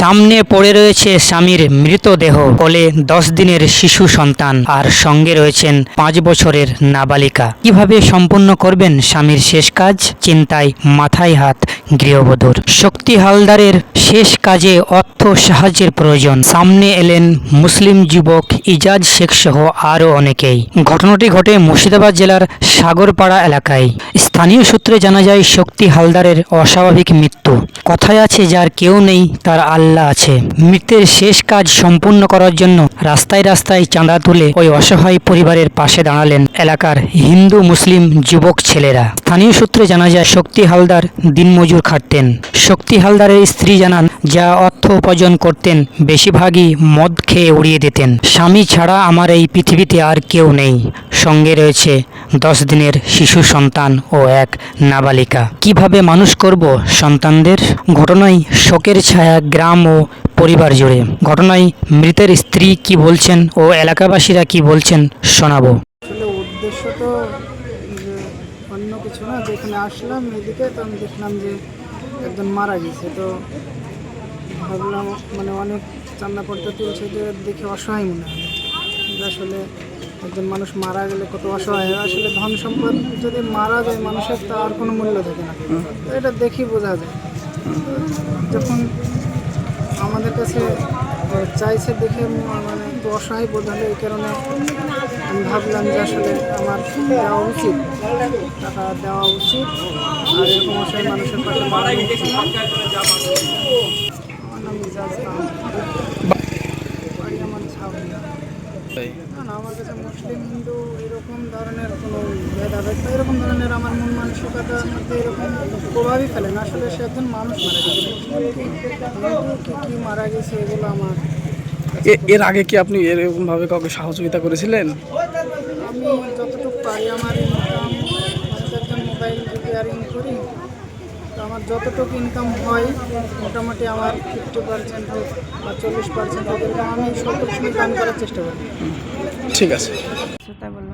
সামনে পড়ে রয়েছে স্বামীর মৃতদেহ কোলে দশ দিনের শিশু সন্তান, আর সঙ্গে রয়েছেন পাঁচ বছরের নাবালিকা। কীভাবে সম্পন্ন করবেন স্বামীর শেষ কাজ? চিন্তায় মাথায় হাত গৃহবধূর। শক্তি হালদারের শেষ কাজে অর্থ সাহায্যের প্রয়োজন। সামনে এলেন মুসলিম যুবক ইজাজ শেখ সহ আরও অনেকেই। ঘটনাটি ঘটে মুর্শিদাবাদ জেলার সাগরপাড়া এলাকায়। স্থানীয় সূত্রে জানা যায়, শক্তি হালদারের অস্বাভাবিক মৃত্যু। কথায় আছে, যার কেউ নেই, তার আল্লাহ আছে। মৃতের শেষ কাজ সম্পূর্ণ করার জন্য রাস্তায় রাস্তায় চাঁদা তুলে ওই অসহায় পরিবারের পাশে দাঁড়ালেন এলাকার হিন্দু মুসলিম যুবক ছেলেরা। স্থানীয় সূত্রে জানা যায়, শক্তি হালদার দিনমজুর খাটতেন। শক্তি হালদারের স্ত্রী জানান, যা অর্থ উপার্জন করতেন, বেশিরভাগই মদ খেয়ে উড়িয়ে দিতেন। স্বামী ছাড়া আমার এই পৃথিবীতে আর কেউ নেই। সঙ্গে রয়েছে দশ দিনের শিশু সন্তান ও এক নাবালিকা। কীভাবে মানুষ করব সন্তানদের? ঘটনায় শোকের ছায়া গ্রাম ও পরিবার জুড়ে। ঘটনায় মৃতের স্ত্রী কি বলছেন ও এলাকাবাসীরা কি বলছেন শোনাবো আসলে উদ্দেশ্য তো যে অন্য কিছু না যেখানে আসলাম এদিকে তো আমি দেখলাম যে একজন মারা গেছে। তো ভাবলাম মানে অনেক চান্না পড়তে তুলছে যে দেখে অসহায় মনে হয়। আসলে একজন মানুষ মারা গেলে কত অসহায় হয়। আসলে ধন সম্পদ যদি মারা যায় মানুষের তো আর কোনো মূল্য থাকে না। তো এটা দেখি বোঝা যায়। যখন আমাদের কাছে চাইছে দেখে মানে একটু অসহায় বোধ হলো, এই কারণে আমি ভাবলাম যে আসলে আমার দেওয়া উচিত, টাকা দেওয়া উচিত। আর এরকম অসহায় মানুষের পাশে দাঁড়ানো উচিত। আমার নাম মিজাজ খান। বাড়ি আমার ঝাউলিয়া। না না আমার কাছে মুসলিম হিন্দু এরকম ধরনের ভেদাভেদ বা এরকম ধরনের আমার মন মানসিকতার মধ্যে এরকম প্রভাবই ফেলে না। আসলে সে একজন মানুষ মারা গেছে। কি কি মারা গেছে এগুলো আমার এ- এর আগে কি আপনি এরকম ভাবে কাউকে সহযোগিতা করেছিলেন? আমি যতটুকু পারি আমার ইনকাম তো একজন মোবাইল রিপেয়ারিং করি। তো আমার যতটুকু ইনকাম হয় মোটামুটি আমার ফিফটি পার্সেন্ট হোক বা চল্লিশ পার্সেন্ট হোক আমি সত্তর সময় দান করার চেষ্টা করি। ঠিক আছে। সেটাই বলল।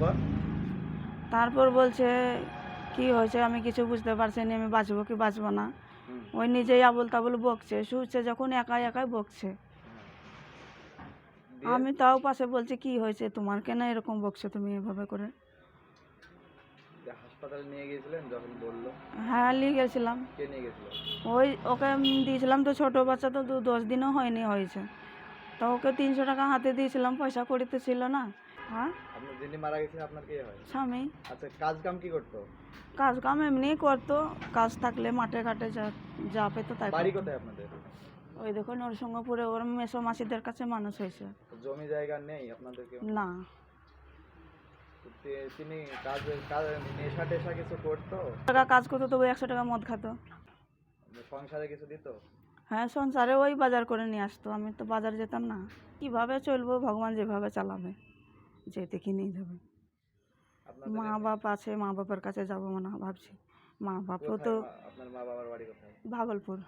তারপর? তারপর বলছে কি হয়েছে? আমি কিছু বুঝতে পারছি না আমি বাঁচবো কি বাঁচবো না? ওই নিজেই আবল তাবল বকছে শুচ্ছে যখন একাই একাই বকছে। আমি তাও পাশে বলছি কি হয়েছে? তোমার কেন এরকম বকছো তুমি এভাবে করে? হাসপাতালে নিয়ে গিয়েছিলেন যখন বলল? হ্যাঁ নিয়ে গেছিলাম। কে নিয়ে গেছিল? ওই ওকে দিয়েছিলাম তো ছোটো বাচ্চা তো দু দশ দিনও হয়নি হয়েছে। তো ওকে তিনশো টাকা হাতে দিয়েছিলাম পয়সা করিতে ছিল না। হ্যাঁ? যিনি মারা গেছেন আপনার কে হয়? স্বামী। আচ্ছা কাজ কাম কি করতো? কাজ কাম এমনিই করতো কাজ থাকলে মাঠে ঘাটে যা যা পেতো তাই বাড়ি করতো। কোথায় আপনাদের? ওই দেখো নরসিংহপুরে ওর মেসো মাসিদের কাছে মানুষ হয়েছে। জমি জায়গা নেই আপনাদের কেউ? না। তি- তিনি কাজ কাজ নেশা টেশা কিছু করতো? টাকা কাজ করতো তবু একশো টাকা মদ খাতো। সংসারে কিছু দিত? হ্যাঁ সংসারে ওই বাজার করে নিয়ে আসতো। আমি তো বাজার যেতাম না। কীভাবে চলবো? ভগবান যেভাবে চালাবে যেতে নিয়ে যাবে। মা বাপ আছে মা বাপের কাছে যাব না ভাবছি। মা বাপও তো ভাগলপুর।